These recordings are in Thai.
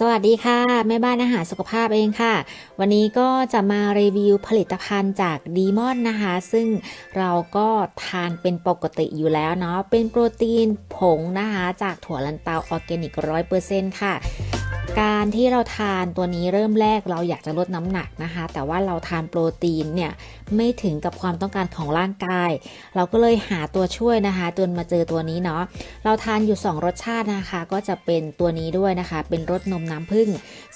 สวัสดีค่ะ แม่บ้านอาหารสุขภาพเองค่ะ วันนี้ก็จะมารีวิวผลิตภัณฑ์จากดีมอนนะคะ ซึ่งเราก็ทานเป็นปกติอยู่แล้วเนาะเป็นโปรตีนผงนะคะ จากถั่วลันเตาออร์แกนิกร้อยเปอร์เซ็นต์ค่ะ การที่เราทานตัวนี้เริ่มแรกเราอยากจะลดน้ำหนักนะคะ แต่ว่าเราทานโปรตีนเนี่ยไม่ถึงกับความต้องการของร่างกาย เราก็เลยหาตัวช่วยนะคะ จนมาเจอตัวนี้เนาะเราทานอยู่ 2 รสชาตินะคะ ก็จะเป็นตัวนี้ด้วยนะคะ เป็นรสนมน้ำผึ้ง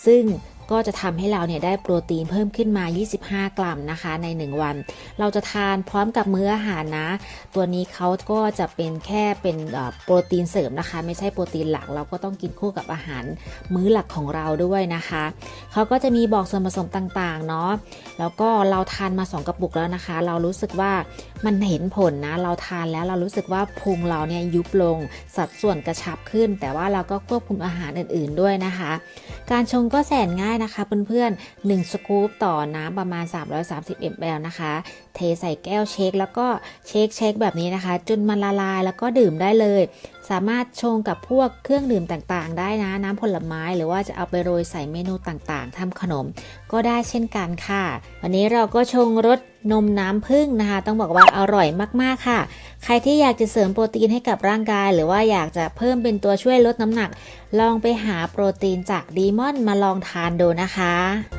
ซึ่ง ก็จะทำให้เราเนี่ยได้โปรตีนเพิ่มขึ้นมา 25 กรัมนะคะ ใน 1 วัน เราจะทานพร้อมกับมื้ออาหารนะ ตัวนี้เขาก็จะเป็นแค่เป็นโปรตีนเสริมนะคะ ไม่ใช่โปรตีนหลักเราก็ต้องกินคู่กับอาหารมื้อหลักของเราด้วยนะคะเขาก็จะมีบอกส่วนผสมต่างๆเนาะแล้วก็เราทานมา 2 กระปุกแล้วนะคะ เรารู้สึกว่ามันเห็นผลนะ เราทานแล้วเรารู้สึกว่าพุงเราเนี่ยยุบลงสัดส่วนกระชับขึ้น แต่ว่าเราก็ควบคุมอาหารอื่นๆด้วยนะคะ การชงก็แสนง่ายนะคะเพื่อนๆ1สกู๊ปต่อน้ำประมาณ 330 ml นะคะ เทใส่แก้วเช็คแล้วก็เช็คเช็คแบบนี้นะคะ จนมันละลายแล้วก็ดื่มได้เลย สามารถชงกับพวกเครื่องดื่มต่างๆ ได้นะ น้ำผลไม้หรือว่าจะเอาไปโรยใส่เมนูต่างๆทำขนม ก็ได้เช่นกันค่ะ วันนี้เราก็ชงรสนมน้ำผึ้งนะคะ ต้องบอกว่าอร่อยมากๆค่ะ ใครที่อยากจะเสริมโปรตีนให้กับร่างกาย หรือว่าอยากจะเพิ่มเป็นตัวช่วยลดน้ำหนัก ลองไปหาโปรตีนจากดีมอนมาลองทานดูนะคะ